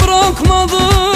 bırakmadı.